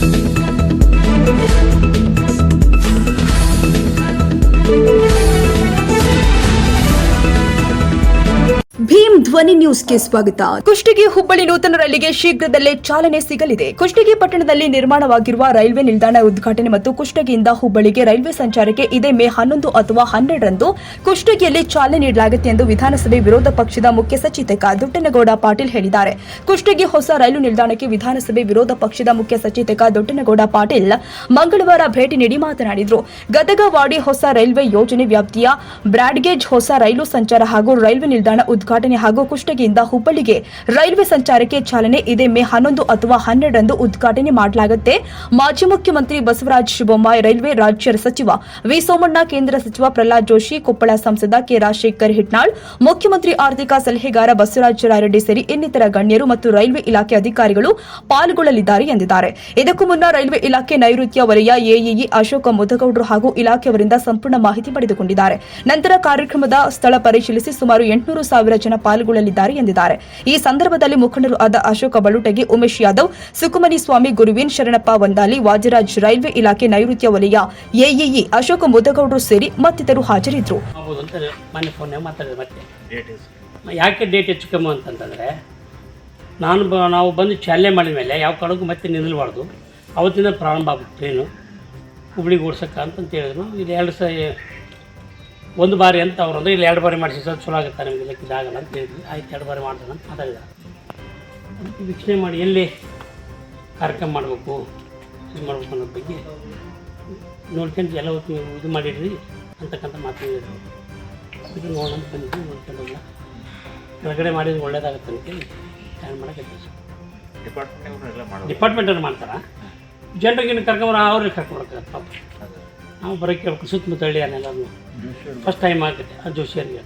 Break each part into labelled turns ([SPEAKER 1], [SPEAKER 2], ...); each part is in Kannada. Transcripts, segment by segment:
[SPEAKER 1] Thank you. ಧ್ವನಿ ನ್ಯೂಸ್ಗೆ ಸ್ವಾಗತ. ಕುಷ್ಟಗಿ ಹುಬ್ಬಳ್ಳಿ ನೂತನ ರೈಲಿಗೆ ಶೀಘ್ರದಲ್ಲೇ ಚಾಲನೆ ಸಿಗಲಿದೆ. ಕುಷ್ಟಗಿ ಪಟ್ಟಣದಲ್ಲಿ ನಿರ್ಮಾಣವಾಗಿರುವ ರೈಲ್ವೆ ನಿಲ್ದಾಣ ಉದ್ಘಾಟನೆ ಮತ್ತು ಕುಷ್ಟಗಿಯಿಂದ ಹುಬ್ಬಳ್ಳಿಗೆ ರೈಲ್ವೆ ಸಂಚಾರಕ್ಕೆ ಇದೇ ಮೇ ಹನ್ನೊಂದು ಅಥವಾ ಹನ್ನೆರಡರಂದು ಕುಷ್ಟಗಿಯಲ್ಲಿ ಚಾಲನೆ ನೀಡಲಾಗುತ್ತೆ ಎಂದು ವಿಧಾನಸಭೆ ವಿರೋಧ ಪಕ್ಷದ ಮುಖ್ಯ ಸಚೇತಕ ದೊಡ್ಡನಗೌಡ ಪಾಟೀಲ್ ಹೇಳಿದ್ದಾರೆ. ಕುಷ್ಟಗಿ ಹೊಸ ರೈಲು ನಿಲ್ದಾಣಕ್ಕೆ ವಿಧಾನಸಭೆ ವಿರೋಧ ಪಕ್ಷದ ಮುಖ್ಯ ಸಚೇತಕ ದೊಡ್ಡನಗೌಡ ಪಾಟೀಲ್ ಮಂಗಳವಾರ ಭೇಟಿ ನೀಡಿ ಮಾತನಾಡಿದರು. ಗದಗವಾಡಿ ಹೊಸ ರೈಲ್ವೆ ಯೋಜನೆ ವ್ಯಾಪ್ತಿಯ ಬ್ರಾಡ್ಗೇಜ್ ಹೊಸ ರೈಲು ಸಂಚಾರ ಹಾಗೂ ರೈಲ್ವೆ ನಿಲ್ದಾಣ ಉದ್ಘಾಟನೆ ಹಾಗೂ ಕುಷ್ಟಗಿಯಿಂದ ಹುಬ್ಬಳ್ಳಿಗೆ ರೈಲ್ವೆ ಸಂಚಾರಕ್ಕೆ ಚಾಲನೆ ಇದೇ ಮೇ ಹನ್ನೊಂದು ಅಥವಾ ಹನ್ನೆರಡರಂದು ಉದ್ಘಾಟನೆ ಮಾಡಲಾಗುತ್ತೆ. ಮಾಜಿ ಮುಖ್ಯಮಂತ್ರಿ ಬಸವರಾಜ ಬೊಮ್ಮಾಯಿ ರೈಲ್ವೆ ರಾಜ್ಯ ಸಚಿವ ವಿ ಸೋಮಣ್ಣ, ಕೇಂದ್ರ ಸಚಿವ ಪ್ರಹ್ಲಾದ್ ಜೋಶಿ, ಕೊಪ್ಪಳ ಸಂಸದ ಕೆ ರಾಜಶೇಖರ್ ಹಿಟ್ನಾಳ್, ಮುಖ್ಯಮಂತ್ರಿ ಆರ್ಥಿಕ ಸಲಹೆಗಾರ ಬಸವರಾಜ ರಾಯರೆಡ್ಡಿ ಸೇರಿ ಇನ್ನಿತರ ಗಣ್ಯರು ಮತ್ತು ರೈಲ್ವೆ ಇಲಾಖೆ ಅಧಿಕಾರಿಗಳು ಪಾಲ್ಗೊಳ್ಳಲಿದ್ದಾರೆ ಎಂದಿದ್ದಾರೆ. ಇದಕ್ಕೂ ಮುನ್ನ ರೈಲ್ವೆ ಇಲಾಖೆ ನೈಋತ್ಯ ವಲಯ ಎಇಇ ಅಶೋಕ ಮುದಗೌಡರು ಹಾಗೂ ಇಲಾಖೆಯವರಿಂದ ಸಂಪೂರ್ಣ ಮಾಹಿತಿ ಪಡೆದುಕೊಂಡಿದ್ದಾರೆ. ನಂತರ ಕಾರ್ಯಕ್ರಮದ ಸ್ಥಳ ಪರಿಶೀಲಿಸಿ ಸುಮಾರು ಎಂಟುನೂರು ಸಾವಿರ ಜನ ಪಾಲ್ಗೊಳ್ಳಲಿದ್ದಾರೆ ಎಂದಿದ್ದಾರೆ ಈ ಸಂದರ್ಭದಲ್ಲಿ ಮುಖಂಡರು ಆದ ಅಶೋಕ ಬಲುಟಗಿ ಉಮೇಶ್ ಯಾದವ್ ಸುಕುಮನಿ ಸ್ವಾಮಿ ಗುರುವಿನ್ ಶರಣಪ್ಪ ವಂದಾಲಿ ವಾಜರಾಜ್ ರೈಲ್ವೆ ಇಲಾಖೆ ನೈಋತ್ಯ ವಲಯ ಎಇಇ ಅಶೋಕ ಮುದಗೌಡರು ಸೇರಿ ಮತ್ತಿತರು ಹಾಜರಿದ್ದರು.
[SPEAKER 2] ಯಾಕೆ ಡೇಟ್ ಹೆಚ್ಚು ಕಮ್ಮಿ ಅಂತಂತಂದರೆ ನಾನು ಬ ನಾವು ಬಂದು ಚಾಲನೆ ಮಾಡಿದ ಮೇಲೆ ಯಾವ ಕಾರಣಕ್ಕೂ ಮತ್ತೆ ನಿಲ್ಲಬಾರ್ದು. ಅವತ್ತಿಂದ ಪ್ರಾರಂಭ ಆಗುತ್ತೆ ಟ್ರೈನು ಹುಬ್ಳಿಗೆ ಓಡಿಸಕ್ಕ ಅಂತಂತ ಹೇಳಿದ್ರು. ಇದು ಎರಡು ಸ ಒಂದು ಬಾರಿ ಅಂತ ಅವ್ರು ಅಂದ್ರೆ ಇಲ್ಲಿ ಎರಡು ಬಾರಿ ಮಾಡಿಸಿ ಸ್ವಲ್ಪ ಚಲೋ ಆಗುತ್ತೆ ನಿಮಗೆ ಲೆಕ್ಕ ಆಗಲ್ಲ ಅಂತ ಹೇಳಿದ್ವಿ ಆಯ್ತು ಎರಡು ಬಾರಿ ಮಾಡ್ತಾನೆ ಅಂತ ಅದಲ್ಲ. ವೀಕ್ಷಣೆ ಮಾಡಿ ಎಲ್ಲಿ ಕಾರ್ಯಕ್ರಮ ಮಾಡಬೇಕು ಇದು ಮಾಡಬೇಕು ಅನ್ನೋದ್ರ ಬಗ್ಗೆ ನೋಡ್ಕೊಂಡು ಎಲ್ಲ ಹೊತ್ತು ನೀವು ಇದು ಮಾಡಿಡ್ರಿ ಅಂತಕ್ಕಂಥ ಮಾತು ಹೇಳಿದ್ರು. ಇದು ನೋಡೋಣ ಬಂದಿದ್ದು ನೋಡ್ಕೊಂಡಲ್ಲ ಕೆಳಗಡೆ ಮಾಡಿದ್ರೆ ಒಳ್ಳೇದಾಗುತ್ತೆ ಅಂತೇಳಿ ಪ್ಲ್ಯಾನ್ ಮಾಡೋಕೆ
[SPEAKER 3] ಡಿಪಾರ್ಟ್ಮೆಂಟ್
[SPEAKER 2] ಡಿಪಾರ್ಟ್ಮೆಂಟಲ್ಲಿ ಮಾಡ್ತಾರೆ? ಜನರಿಗೆ ಕರ್ಕೊಂಬರ ಅವ್ರಿಗೆ ಕರ್ಕೊಂಬರ್ತಾರೆ ಪಾಪ. ನಾವು ಬರೋಕ್ಕೆ ಕೇಳ್ಕೊ ಸುತ್ತಮುತ್ತ ಹಳ್ಳಿಯನ್ನೆಲ್ಲ ಫಸ್ಟ್ ಟೈಮ್ ಆಗುತ್ತೆ. ಆ ಜೋಶಿಯರಿಗೆ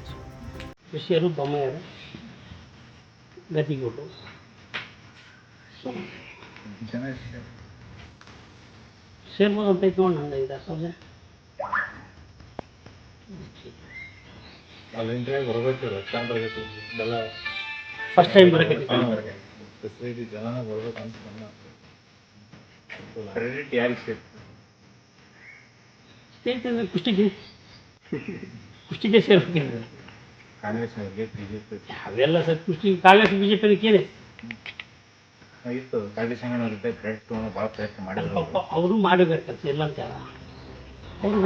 [SPEAKER 2] ಜೋಶಿಯರು ಬೊಮ್ಮೆಯರು
[SPEAKER 3] ಜನ
[SPEAKER 2] ಸೇರ್ಬೋದು ಅಂತ ಐತೆ ನೋಡಿ ನಂದು ಐದು ಸಾವಿರ. ಫಸ್ಟ್ ಟೈಮ್
[SPEAKER 3] ನನ್ನ ಕ್ರೆಡಿಟ್ ಯಾರಿಗೆ
[SPEAKER 2] ಅಂದರೆ ಕುಷ್ಟಿಗೆ? ಕುಷ್ಟಿಗೆ ಸೇರ್ಬೇಕಿದ್ರೆ.
[SPEAKER 3] ಕಾಂಗ್ರೆಸ್ ಅವ್ರಿಗೆ
[SPEAKER 2] ಅವೆಲ್ಲ ಸರ್ ಕುಷ್ಟಿ ಕಾಂಗ್ರೆಸ್ ಬಿಜೆಪಿ ಏನೇ
[SPEAKER 3] ಇತ್ತು. ಕಾಂಗ್ರೆಸ್ ಅವ್ರಿಗೆ ಕ್ರೆಡಿಟ್ ಭಾಳ ಪ್ರಯತ್ನ ಮಾಡಿದ್ರು ಅವ್ರು.
[SPEAKER 2] ಅವರು ಕೆಲಸ ಇಲ್ಲ ಅಂತ ಅವರು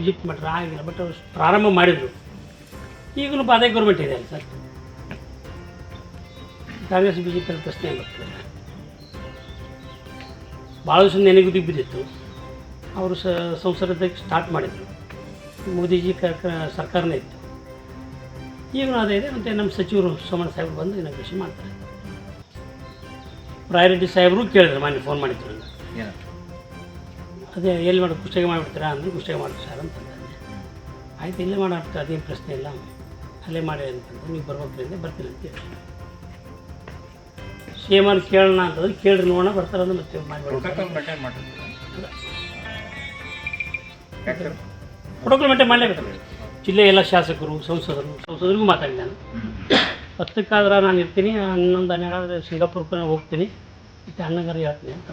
[SPEAKER 2] ವಿಸಿಟ್ ಮಾಡ್ರೆ ಆಗಿಲ್ಲ. ಬಟ್ ಅವ್ರು ಪ್ರಾರಂಭ ಮಾಡಿದರು. ಈಗಲೂ ಅದೇ ಗೌರ್ಮೆಂಟ್ ಇದೆ ಅಲ್ಲ sir. Congress B J P ಪ್ರಶ್ನೆ ಬರ್ತದೆ ಭಾಳ ದಿವಸ ನೆನೆಗುದಿ ಬಿದ್ದಿತ್ತು. ಅವರು ಸ ಸಂಸದಕ್ಕೆ ಸ್ಟಾರ್ಟ್ ಮಾಡಿದರು. ಮೋದಿಜಿ ಕ ಸರ್ಕಾರನೇ ಇತ್ತು. ಈಗಲೂ ಅದೇ ಇದೆ ಮತ್ತು ನಮ್ಮ ಸಚಿವರು ಸೋಮಣ್ಣ ಸಾಹೇಬರು ಬಂದು ಇನಾಗ್ರೇಷನ್ ಮಾಡ್ತಾರೆ. ರಾಯರೆಡ್ಡಿ ಸಾಹೇಬರು ಕೇಳಿದ್ರು ಮೊನ್ನೆ ಫೋನ್ ಮಾಡಿದ್ರು ನನಗೆ ಅದೇ ಎಲ್ಲಿ ಮಾಡೋದು ಪುಸ್ತಕ ಮಾಡಿಬಿಡ್ತೀರಾ ಅಂದ್ರೆ ಪುಸ್ತಕ ಮಾಡ್ತೀವಿ ಸರ್ ಅಂತ. ಆಯ್ತು ಇಲ್ಲೇ ಮಾಡೋಕ್ಕೆ ಅದೇನು ಪ್ರಶ್ನೆ ಇಲ್ಲ. ಅಲ್ಲೇ ಮಾಡಿ ಅಂತಂದ್ರೆ ನೀವು ಬರ್ಬೋದ್ರಿಂದ ಬರ್ತೀನಿ ಅಂತ ಹೇಳಿ ಸಿ ಎಂ ಕೇಳೋಣ ಅಂತಂದ್ರೆ ಕೇಳ್ರಿ ನೋಡೋಣ ಬರ್ತಾರಂದ್ರೆ ಮತ್ತೆ ಮಾಡಿ
[SPEAKER 3] ಪ್ರೋಟೋಕಾಲ್ ಮೇಂಟೈನ್
[SPEAKER 2] ಮಾಡಲೇಬೇಕು. ಜಿಲ್ಲೆ ಎಲ್ಲ ಶಾಸಕರು ಸಂಸದರು ಸಂಸದರಿಗೂ ಮಾತಾಡಿ ನಾನು ಹತ್ತಕ್ಕಾದ್ರೆ ನಾನು ಇರ್ತೀನಿ ಹನ್ನೊಂದು ಹನ್ನೆರಡಾದ್ರೆ ಸಿಂಗಾಪುರ್ಗೆ ಹೋಗ್ತೀನಿ. ಮತ್ತು ಅಣ್ಣಗಾರ ಹೇಳ್ತೀನಿ ಅಂತ.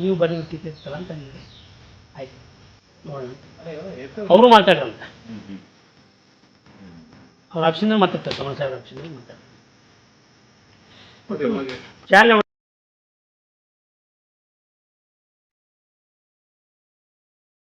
[SPEAKER 2] ನೀವು ಬರೀ ಬಿಟ್ಟಿರ್ತೀರಲ್ಲ ಅಂತ ಅಂದಿದೆ ಆಯ್ತು. ನೋಡೋಣ. ಅವರು ಮಾತಾಡ್ರಂತ. ಅವ್ರ ಆಪ್ಷನ್ ಮಾತಾಡ್ತಾರೆ ಸೋಮಣ್ಣ ಸಾಹೇಬ್ರ ಆಫೀಸಿಂದ ಮಾತಾಡ್ತಾರೆ. ಚಾಲನೆ